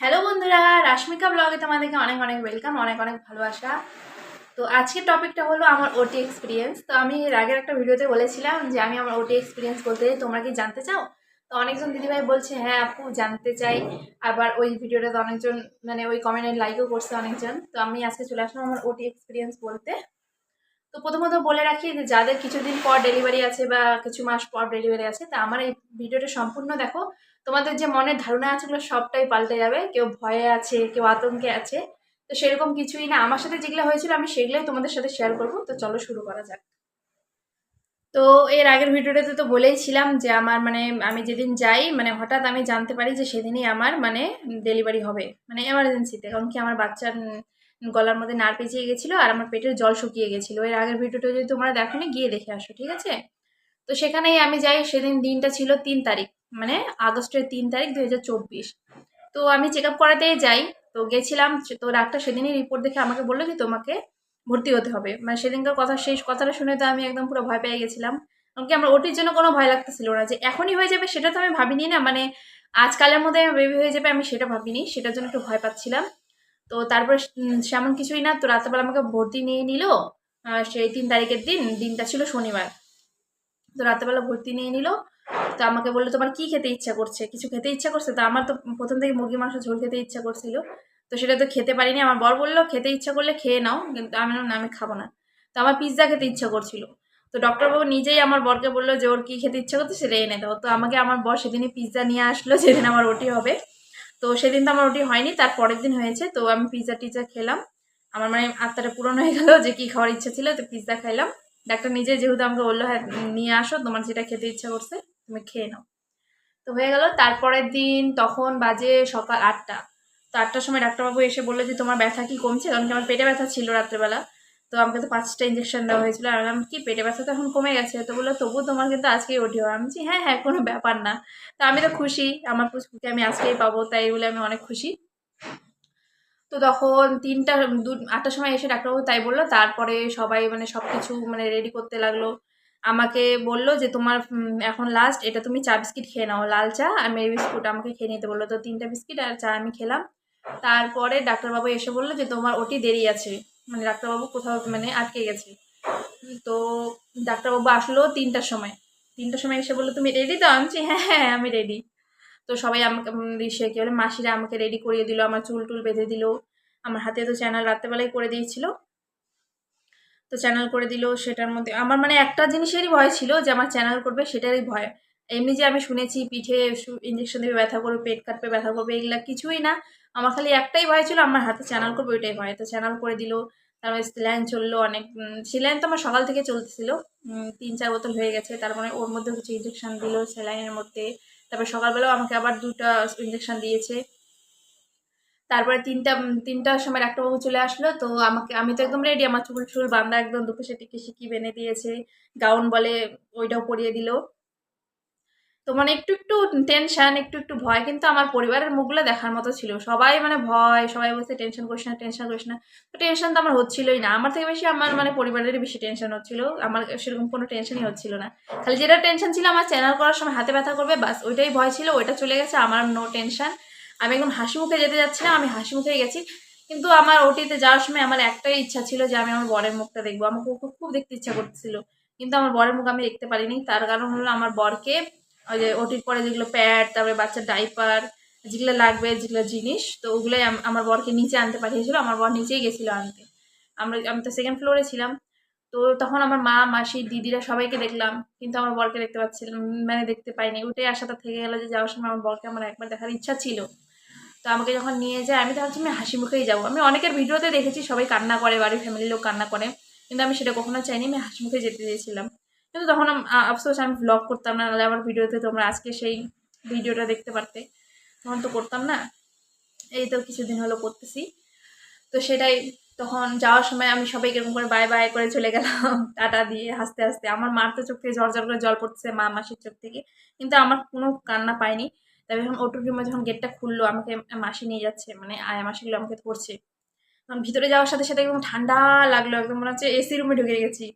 Hello বন্ধুরা, রাশ্মিকা ব্লগে তোমাদেরকে অনেক অনেক ওয়েলকাম অনেক অনেক ভালোবাসা। তো আজকের টপিকটা হলো আমার ওটি এক্সপিরিয়েন্স তো আমি এর আগের একটা ভিডিওতে বলেছিলাম যে আমি আমার ওটি এক্সপিরিয়েন্স বলতে তোমরা কি জানতে চাও? তো অনেকজন দিদিভাই বলছে হ্যাঁ আপু, জানতে চাই। আবার ওই ভিডিওটাতে অনেকজন মানে ওই কমেন্টে লাইকও করছে অনেকজন। তো আমি আজকে চলে আসলাম আমার ওটি এক্সপিরিয়েন্স বলতে। তো প্রথমত বলে রাখি যে যাদের কিছুদিন পর ডেলিভারি আছে বা কিছু মাস পর ডেলিভারি আছে, তা আমার এই ভিডিওটা সম্পূর্ণ দেখো। তোমাদের যে মনের ধারণা আছে ওগুলো সবটাই পাল্টে যাবে। কেউ ভয়ে আছে, কেউ আতঙ্কে আছে। তো সেরকম কিছুই না। আমার সাথে যেগুলো হয়েছিল আমি সেগুলোই তোমাদের সাথে শেয়ার করব। তো চলো শুরু করা যাক। তো এর আগের ভিডিওটাতে তো বলেইছিলাম যে আমার মানে আমি যেদিন যাই মানে হঠাৎ আমি জানতে পারি যে সেদিনই আমার মানে ডেলিভারি হবে। মানে এমার্জেন্সিতে কারণ কি আমার বাচ্চার গলার মধ্যে নার পেঁচিয়ে গেছিল আর আমার পেটের জল শুকিয়ে গেছিল। এর আগের ভিডিওটা যদি তোমরা দেখো গিয়ে দেখে আসো, ঠিক আছে? তো সেখানেই আমি যাই। সেদিন দিনটা ছিল তিন তারিখ। মানে আগস্টের তিন তারিখ দু হাজার চব্বিশ। তো আমি চেক আপ করাতেই যাই। তো গেছিলাম, তো ডাক্তার সেদিনই রিপোর্ট দেখে আমাকে বলল যে তোমাকে ভর্তি হতে হবে। মানে সেদিনকার কথা শেষ কথাটা শুনে তো আমি একদম পুরো ভয় পেয়ে গেছিলাম। এমনকি আমার ওটির জন্য কোনো ভয় লাগতেছিল না যে এখনই হয়ে যাবে সেটা তো আমি ভাবিনি না। মানে আজকালের মধ্যে বেবি হয়ে যাবে আমি সেটা ভাবিনি, সেটার জন্য একটু ভয় পাচ্ছিলাম। তো তারপরে সেমন কিছুই না। তো রাত্রেবেলা আমাকে ভর্তি নিয়ে নিল। সেই তিন তারিখের দিন, দিনটা ছিল শনিবার। তো রাত্রেবেলা ভর্তি নিয়ে নিল। তো আমাকে বলল, তোমার কি খেতে ইচ্ছা করছে? কিছু খেতে ইচ্ছা করছে? তো আমার তো প্রথম থেকে মুরগি মাংস ঝোল খেতে ইচ্ছা করছিল। তো সেটা তো খেতে পারিনি। আমার বর বলল, খেতে ইচ্ছা করলে খেয়ে নাও, কিন্তু আমি না, আমি খাব না। তো আমার পিৎজা খেতে ইচ্ছা করছিল। তো ডক্টরবাবু নিজেই আমার বরকে বলল যে, ওর কী খেতে ইচ্ছা করছে সেটা এনে দাও। তো আমাকে আমার বর সেদিনই পিৎজা নিয়ে আসলো, যেদিন আমার ওটি হবে। তো সেদিন তো আমার ওটি হয়নি, তার পরের দিন হয়েছে। তো আমি পিৎজা টিজা খেলাম। আমার মানে আত্মাটা পূরণ হয়ে গেল যে, কী খাওয়ার ইচ্ছা ছিল, তো পিৎজা খাইলাম। ডাক্তার নিজে যেহেতু আমাকে বলল হ্যাঁ নিয়ে আসো, তোমার যেটা খেতে ইচ্ছা করছে। তুমি খেয়ে নাও। তো হয়ে গেল তারপরের দিন তখন বাজে সকাল আটটা। তো আটটার সময় ডাক্তারবাবু এসে বলল যে তোমার ব্যথা কি কমছে? কারণ কি আমার পেটে ব্যথা ছিল রাত্রেবেলা। তো আমাকে তো পাঁচটা ইঞ্জেকশন দেওয়া হয়েছিল। আর আমি কি পেটে ব্যথা তো এখন কমে গেছে। তো বলল তবুও তোমার কিন্তু আজকেই ওঠি হবে আমি বলছি, হ্যাঁ হ্যাঁ কোনো ব্যাপার না। তো আমি তো খুশি। আমার পুষ্পুকে আমি আজকেই পাবো তাই বলে আমি অনেক খুশি। তো তখন তিনটা দু আটটার সময় এসে ডাক্তারবাবু তাই বলল। তারপরে সবাই মানে সব কিছু মানে রেডি করতে লাগল। আমাকে বলল যে তোমার এখন লাস্ট এটা তুমি চা বিস্কিট খেয়ে নাও। লাল চা আর মেরি বিস্কুট আমাকে খেয়ে নিতে বলল। তো তিনটা বিস্কিট আর চা আমি খেলাম। তারপরে ডাক্তারবাবু এসে বলল যে তোমার ওটি দেরি আছে। মানে ডাক্তারবাবু কোথাও মানে আটকে গেছে। তো ডাক্তারবাবু আসলো তিনটার সময়। তিনটার সময় এসে বলল তুমি রেডি তো? আমি বলছি, হ্যাঁ হ্যাঁ আমি রেডি তো সবাই আমাকে সে কী বলে মাসিরা আমাকে রেডি করিয়ে দিল। আমার চুল টুল বেঁধে দিল। আমার হাতে তো চ্যানেল রাত্রেবেলায় করে দিয়েছিল। তো চ্যানেল করে দিল সেটার মধ্যে, আমার মানে একটা জিনিসেরই ভয় ছিল যে আমার চ্যানেল করবে সেটারই ভয়। এমনি যে আমি শুনেছি পিঠে ইঞ্জেকশন দেবে ব্যথা করবে, পেট কাটবে, ব্যথা করবে, এগুলো কিছুই না। আমার খালি একটাই ভয় ছিল আমার হাতে চ্যানেল করবে ওইটাই ভয়। তো চ্যানেল করে দিল, তারপরে সিলাইন চলল অনেক সিলাইন তো আমার সকাল থেকে চলতেছিল। তিন চার বোতল হয়ে গেছে, তার মানে ওর মধ্যে কিছু ইঞ্জেকশন দিল স্যালাইনের মধ্যে। তারপরে সকালবেলাও আমাকে আবার দুটো ইঞ্জেকশন দিয়েছে। তারপরে তিনটা তিনটার সময় ডাক্তারবাবু চলে আসলো, তো আমাকে, আমি তো একদম রেডি আমার চুল চুল বান্ধা একদম দুটো সে টিকি সিকি বেঁধে দিয়েছে গাউন বলে ওইটাও পরিয়ে দিল। তো মানে একটু একটু টেনশন একটু একটু ভয়, কিন্তু আমার পরিবারের মুখগুলো দেখার মতো ছিল। সবাই মানে ভয়, সবাই বলছে টেনশন করিস না টেনশন করিস না। তো টেনশন তো আমার হচ্ছিলই না। আমার থেকে বেশি আমার মানে পরিবারেরই বেশি টেনশন হচ্ছিল। আমার সেরকম কোনো টেনশনই হচ্ছিল না। খালি যেটা টেনশন ছিল আমার চ্যানেল করার সময় হাতে ব্যথা করবে, বাস ওইটাই ভয় ছিল, ওইটা চলে গেছে, আমার নো টেনশন আমি একদম হাসি মুখে যেতে যাচ্ছিলাম, আমি হাসি মুখেই গেছি। কিন্তু আমার ওটিতে যাওয়ার সময় আমার একটাই ইচ্ছা ছিল যে আমি আমার বরের মুখটা দেখব। আমাকে খুব খুব দেখতে ইচ্ছা করতেছিল। কিন্তু আমার বরের মুখ আমি দেখতে পারিনি। তার কারণ হলো আমার বরকে ওই যে ওটির পরে যেগুলো প্যাড তারপরে বাচ্চার ডাইপার যেগুলো লাগবে, যেগুলো জিনিস, তো ওগুলোই আমার বরকে নিচে আনতে পাঠিয়েছিল। আমার বর নিচেই গেছিল আনতে। আমরা, আমি তো সেকেন্ড ফ্লোরে ছিলাম। তো তখন আমার মা, মাসি, দিদিরা সবাইকে দেখলাম। কিন্তু আমার বরকে দেখতে পাচ্ছিলাম মানে দেখতে পাইনি। ওটাই আশাটা থেকে গেলো যে যাওয়ার সময় আমার বরকে আমার একবার দেখার ইচ্ছা ছিল। তো আমাকে যখন নিয়ে যায়, আমি তো ভাবছি আমি হাসি মুখেই যাব। আমি অনেকের ভিডিওতে দেখেছি সবাই কান্না করে, বাড়ির ফ্যামিলির লোক কান্না করে। কিন্তু আমি সেটা কখনো চাইনি, আমি হাসি মুখে যেতে চেয়েছিলাম কিন্তু তখন আফসোস, আমি ব্লগ করতাম না, নাহলে আমার ভিডিওতে তোমরা আজকে সেই ভিডিওটা দেখতে পারতে। তখন তো করতাম না। এই তো কিছুদিন হলো করতেছি। তো সেটাই তখন যাওয়ার সময় আমি সবাই এরকম করে বাই বাই করে চলে গেলাম, টাটা দিয়ে হাসতে হাসতে। আমার মার তো চোখ থেকে ঝরঝর করে জল পড়তেছে মা, মাসির চোখ থেকে। কিন্তু আমার কোনো কান্না পাইনি। তবে যখন অটো রুমে যখন গেটটা খুললো, আমাকে মাসি নিয়ে যাচ্ছে মানে আয়া মাসিগুলো আমাকে ধরছে। ভিতরে যাওয়ার সাথে সাথে একদম ঠান্ডা লাগল, একদম মনে হচ্ছে এসি রুমে ঢুকে গেছি।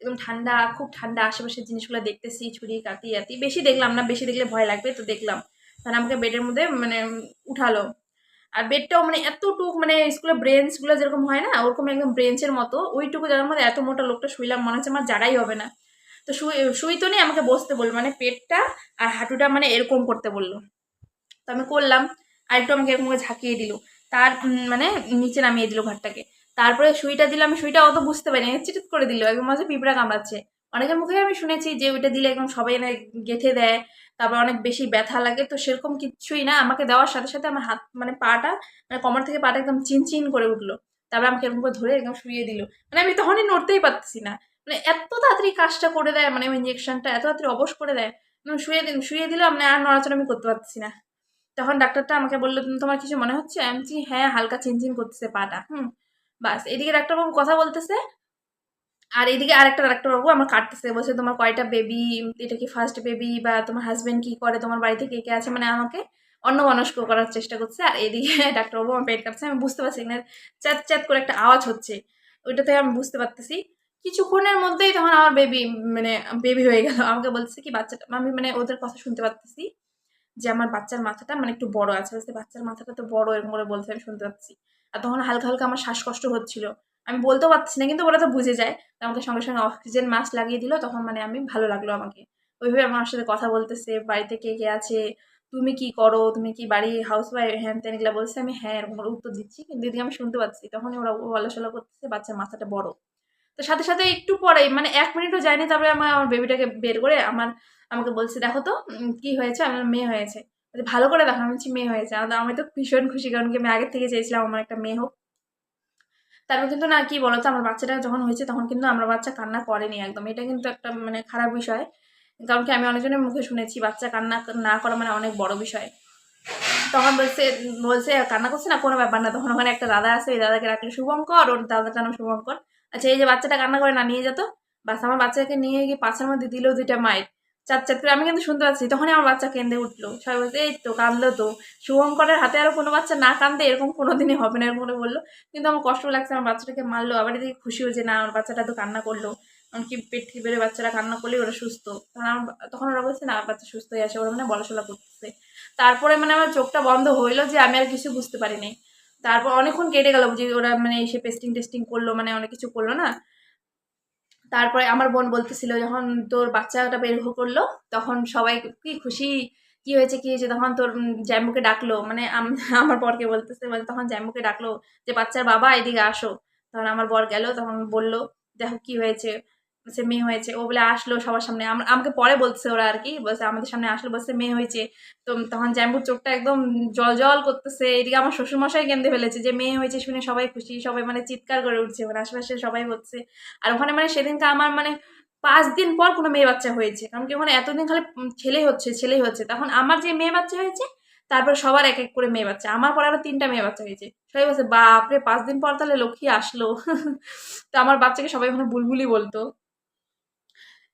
একদম ঠান্ডা, খুব ঠান্ডা আশেপাশের জিনিসগুলো দেখতেছি, ছুরি কাটি আতি। বেশি দেখলাম না, বেশি দেখলে ভয় লাগবে, তো দেখলাম। তখন আমাকে বেডের মধ্যে মানে উঠালো। আর বেডটাও মানে এতটুক মানে স্কুলে ব্রেঞ্চগুলো যেরকম হয় না, ওরকম একদম ব্রেঞ্চের মতো। ওইটুকু জায়গার মধ্যে এত মোটা লোকটা শুইলাম, মনে হচ্ছে আমার জায়গাই হবে না। তো শুই শুই তো নেই, আমাকে বসতে বলল। মানে পেটটা আর হাঁটুটা মানে এরকম করতে বলল। তো আমি করলাম আর একটু আমাকে এরকম ঝাঁকিয়ে দিল। তার মানে নিচে নামিয়ে দিল ঘরটাকে। তারপরে সুইটা দিলাম আমি সুইটা অত বুঝতে পারিনি চিটিট করে দিল, একদম মাঝে পিঁপড়া কামড়াচ্ছে। অনেকের মুখে আমি শুনেছি যে ওইটা দিলে একদম সবাই এনে গেঁথে দেয়, তারপর অনেক বেশি ব্যথা লাগে, তো সেরকম কিছুই না। আমাকে দেওয়ার সাথে সাথে আমার হাত মানে পাটা মানে কমর থেকে পাটা একদম চিনচিন করে উঠল। তারপর আমাকে এরকম করে ধরে একদম শুয়ে দিল। মানে আমি তখনই নড়তেই পারতেছি না। মানে এত তাড়াতাড়ি কাজটা করে দেয় মানে ওই ইঞ্জেকশনটা এত তাড়াতাড়ি অবশ করে দেয় মানে শুয়ে শুয়ে দিলাম মানে আর নড়াচড়া আমি করতে পারছি না। তখন ডাক্তারটা আমাকে বলল "তুমি- তোমার কিছু মনে হচ্ছে? আমি হ্যাঁ হালকা চিনচিন করতেছে পাটা। হুম, বাস, এদিকে ডাক্তারবাবু কথা বলতেছে, আর এদিকে আরেকটা ডাক্তারবাবু আমার কাটতেছে, বলছে, তোমার কয়টা বেবি এটা কি ফার্স্ট বেবি বা তোমার হাজব্যান্ড কি করে? তোমার বাড়িতে কে কে আছে? মানে আমাকে অন্য মনস্ক করার চেষ্টা করছে, আর এদিকে ডাক্তারবাবু আমার পেট কাটছে আমি বুঝতে পারছি না, চ্যাত চ্যাত করে একটা আওয়াজ হচ্ছে, ওইটাতে আমি বুঝতে পারতেছি। কিছুক্ষণের মধ্যেই তখন আমার বেবি মানে বেবি হয়ে গেল, আমাকে বলছে কি, বাচ্চাটা, আমি মানে ওদের কথা শুনতে পারতেছি। যে আমার বাচ্চার মাথাটা মানে একটু বড় আছে বলছে বাচ্চার মাথাটা তো বড় এরকম করে বলছে, আমি শুনতে পাচ্ছি। আর তখন হালকা হালকা আমার শ্বাসকষ্ট হচ্ছিল। আমি বলতেও পারছি না, কিন্তু ওরা তো বুঝে যায়। তো আমাকে সঙ্গে সঙ্গে অক্সিজেন মাস্ক লাগিয়ে দিল, তখন মানে আমি ভালো লাগল আমাকে। ওইভাবে আমার সাথে কথা বলতেছে, বাড়িতে কে কে আছে, তুমি কি করো, তুমি কি বাড়ি হাউস ওয়াইফ হ্যান ত্যান এগুলো বলছে, আমি হ্যাঁ এরকম করে উত্তর দিচ্ছি। কিন্তু এদিকে আমি শুনতে পাচ্ছি, তখনই ওরা বলাশলা করতেছে, বাচ্চার মাথাটা বড়। তো সাথে সাথে একটু পরে মানে এক মিনিটও যায়নি, তারপরে আমার আমার বেবিটাকে বের করে আমার আমাকে বলছে, দেখো তো কি হয়েছে? আমার মেয়ে হয়েছে। ভালো করে দেখো। আমি বলছি, মেয়ে হয়েছে। আমি তো ভীষণ খুশি, কারণ কি আমি আগের থেকে চেয়েছিলাম আমার একটা মেয়ে হোক। তারপর কিন্তু না, কি বলতো, আমার বাচ্চাটা যখন হয়েছে, তখন কিন্তু আমার বাচ্চা কান্না করেনি একদম। এটা কিন্তু একটা মানে খারাপ বিষয়। কারণ কি আমি অনেকজনের মুখে শুনেছি, বাচ্চা কান্না না করা মানে অনেক বড় বিষয়। তখন বলছে বলছে, কান্না করছে না? কোনো ব্যাপার না। তখন ওখানে একটা দাদা আছে, ওই দাদাকে রাখলে শুভঙ্কর। ওর দাদাটার নাম শুভঙ্কর। আচ্ছা এই যে বাচ্চাটা কান্না করে না, নিয়ে যেত বাস, আমার বাচ্চাকে নিয়ে গিয়ে পাশের মধ্যে দিলেও দুইটা মায়ের। চার চার করে। আমি কিন্তু শুনতে পাচ্ছি, তখনই আমার বাচ্চা কেঁদে উঠল। সবাই বলছে, এই তো কাঁদলো তো। শুভঙ্করের হাতে আরও কোনো বাচ্চা না কান্দে এরকম কোনো দিনই হবে না, এরকম করে বলল। কিন্তু আমার কষ্ট লাগছে, আমার বাচ্চাটাকে মারলো। আবার এদিকে খুশি হয়েছে না, আমার বাচ্চাটা তো কান্না করল। এমনকি পেট থেকে বেড়ে বাচ্চারা কান্না করলে ওরা সুস্থ। তখন আমার তখন ওরা বলছে, না, বাচ্চা সুস্থ হয়ে আসে ওরা মানে বলাশলা করতেছে। তারপরে মানে আমার চোখটা বন্ধ হইল যে, আমি আর কিছু বুঝতে পারিনি। তারপর অনেকক্ষণ কেটে গেল যে, ওরা মানে এসে পেস্টিং টেস্টিং করল মানে অনেক কিছু করল না। তারপরে আমার বোন বলতেছিল, যখন তোর বাচ্চাটা বের করল, তখন সবাই কি খুশি? কি হয়েছে কি? হয়েছে তখন তোর জ্যাম্বুকে ডাকলো। মানে আমার বরকে বলতেছে বলে তখন জ্যাম্বুকে ডাকলো যে, বাচ্চার বাবা, এদিকে আসো। তখন আমার বর গেল, তখন বলল, দেখো কি হয়েছে। সে মেয়ে হয়েছে। ও বলে, আসলো সবার সামনে। আম- আমাকে পরে বলছে ওরা আর কি, বলছে, আমাদের সামনে আসলো। বলছে, মেয়ে হয়েছে। তো তখন জ্যাম্বুর চোখটা একদম জল জল করতেছে। এদিকে আমার শ্বশুরমশাই কেঁদে ফেলেছে যে, মেয়ে হয়েছে শুনে সবাই খুশি, সবাই মানে চিৎকার করে উঠছে। মানে আশেপাশে সবাই হচ্ছে। আর ওখানে মানে সেদিনটা আমার মানে পাঁচ দিন পর কোনো মেয়ে বাচ্চা হয়েছে। কারণ কি ওখানে এতদিন খালি ছেলেই হচ্ছে ছেলেই হচ্ছে। তখন আমার যে মেয়ে বাচ্চা হয়েছে, তারপর সবার এক এক করে মেয়ে বাচ্চা। আমার পরে আরও তিনটা মেয়ে বাচ্চা হয়েছে। সবাই বলছে, বাপরে, পাঁচ দিন পর তাহলে লক্ষ্মী আসলো। তো আমার বাচ্চাকে সবাই ওখানে বুলবুলি বলতো।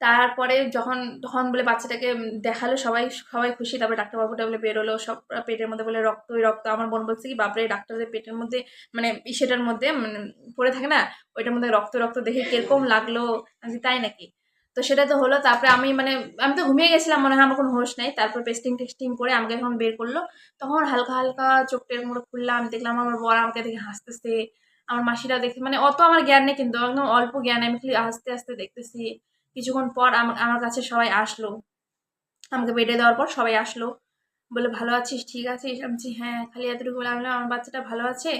তারপরে যখন, তখন বলে বাচ্চাটাকে দেখাল, সবাই সবাই খুশি, তারপরে ডাক্তারবাবুটা বলে বেরোলো, সব পেটের মধ্যে বলে রক্ত, ওই রক্ত, আমার বোন বলছে কি, বাপরে, ডাক্তারদের পেটের মধ্যে মানে ইসেটার মধ্যে মানে পড়ে থাকে না, ওইটার মধ্যে রক্ত রক্ত দেখে কীরকম লাগল, আমি তাই নাকি? তো সেটা তো হলো, তারপরে আমি মানে আমি তো ঘুমিয়ে গেছিলাম, মনে হয় আমার কোনো হোশ নাই, তারপর পেস্টিং টেস্টিং করে আমাকে যখন বের করল, তখন হালকা হালকা চোখটা এরকম খুললাম, দেখলাম আমার বর আমাকে দেখে হাসতেছে, আমার মাসিরা দেখে মানে অত আমার জ্ঞান নেই কিন্তু, একদম অল্প জ্ঞান আমি খালি আস্তে আস্তে দেখতেছি। কিছুক্ষণ পর আমার কাছে সবাই আসলো। আমাকে বেডে দেওয়ার পর সবাই আসলো। বলে ভালো আছিস? ঠিক আছিস? আমি হ্যাঁ খালি এতটুকু বলে আমি আমার বাচ্চাটা ভালো আছে?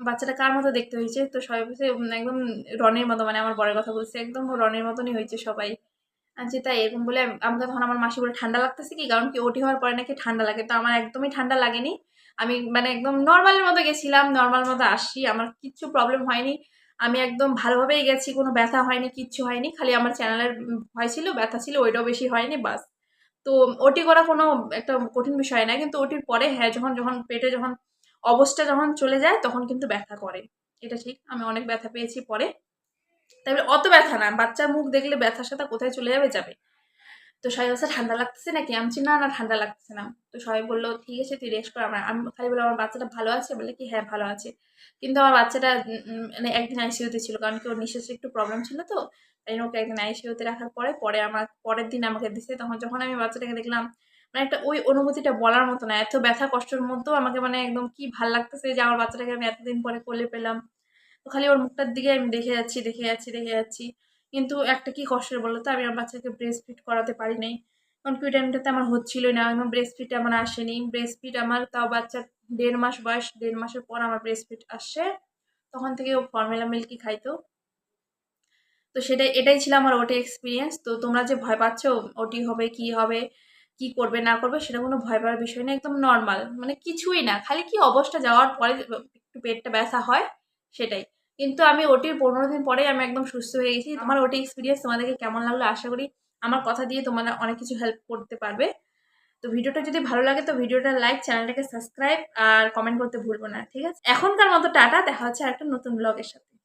বাচ্চাটা কার মতো দেখতে হয়েছে? তো সবাই বলছে একদম রনের মতো মানে আমার বরের কথা বলছে, একদম রনের মতনই হয়েছে সবাই। আচ্ছা তাই এরকম বলে আম- আমাকে তখন আমার মাসি বলে ঠান্ডা লাগতেছে কি? কারণ কি ওটি হওয়ার পরে নাকি ঠান্ডা লাগে। তো আমার একদমই ঠান্ডা লাগেনি। আমি মানে একদম নর্মালের মতো গেছিলাম নর্মাল মতো আসছি, আমার কিচ্ছু প্রবলেম হয়নি। আমি একদম ভালোভাবেই গেছি, কোনো ব্যথা হয়নি, কিচ্ছু হয়নি, খালি আমার চ্যানেলের ভয় ছিল, ব্যথা ছিল, ওইটাও বেশি হয়নি, বাস। তো ওটি করা কোনো একটা কঠিন বিষয় না, কিন্তু ওটির পরে হ্যাঁ যখন যখন পেটে যখন অবস্থা যখন চলে যায়, তখন কিন্তু ব্যথা করে, এটা ঠিক, আমি অনেক ব্যথা পেয়েছি পরে। তারপরে অত ব্যথা না, বাচ্চার মুখ দেখলে ব্যথার সাথে কোথায় চলে যাবে যাবে। তো সবাই বলছে, ঠান্ডা লাগতেছে নাকি? আমি না না, ঠান্ডা লাগতেছে না। তো সবাই বলল, ঠিক আছে, তুই রেস্ট কর। আমার, আমি খালি বললাম, আমার বাচ্চাটা ভালো আছে? বলে কি হ্যাঁ ভালো আছে। কিন্তু আমার বাচ্চাটা মানে একদিন আইসিইউতে ছিল, কারণ কি ওর নিঃশ্বাসের একটু প্রবলেম ছিল তো, তাই ওকে একদিন আইসিইউতে রাখার পরে পরে আমার, পরের দিন আমাকে দিছে। তখন যখন আমি বাচ্চাটাকে দেখলাম মানে একটা ওই অনুভূতিটা বলার মতো না, এত ব্যথা কষ্টের মধ্যেও আমাকে মানে একদম কি ভালো লাগতেছে যে আমার বাচ্চাটাকে আমি এতদিন পরে কোলে পেলাম। তো খালি ওর মুখটার দিকে আমি দেখে যাচ্ছি দেখে যাচ্ছি দেখে যাচ্ছি। কিন্তু একটা কি কষ্টের বলো তো? আমি আমার বাচ্চাকে ব্রেস্ট ফিট করাতে পারি নাই। কারণ কি টাইমটাতে আমার হচ্ছিলই না। আমার ব্রেস্ট ফিট আমার আসেনি। ব্রেস্ট ফিট আমার তাও বাচ্চার দেড় মাস বয়স, দেড় মাসের পর আমার ব্রেস্ট ফিট আসছে তখন থেকে ও ফর্মেলা মিল্কই খাইতো। তো সেটাই, এটাই ছিল আমার ওটি এক্সপিরিয়েন্স তো তোমরা যে ভয় পাচ্ছ, ওটি হবে, কি হবে, কি করবে, না করবে, সেটা কোনো ভয় পাওয়ার বিষয় না। একদম নর্মাল মানে কিছুই না। খালি কি অবস্থা যাওয়ার পরে একটু পেটটা ব্যথা হয়, সেটাই। কিন্তু আমি ওটির পনেরো দিন পরে আমি একদম সুস্থ হয়ে গেছি। আমার ওটি এক্সপিরিয়েন্স তোমাদেরকে কেমন লাগল আশা করি আমার কথা দিয়ে তোমাদের অনেক কিছু হেল্প করতে পারবে। তো ভিডিওটা যদি ভালো লাগে তো ভিডিওটা লাইক চ্যানেলটাকে সাবস্ক্রাইব আর কমেন্ট করতে ভুলবো না, ঠিক আছে? এখনকার মতো টাটা, দেখা হচ্ছে একটা নতুন ব্লগের সাথে।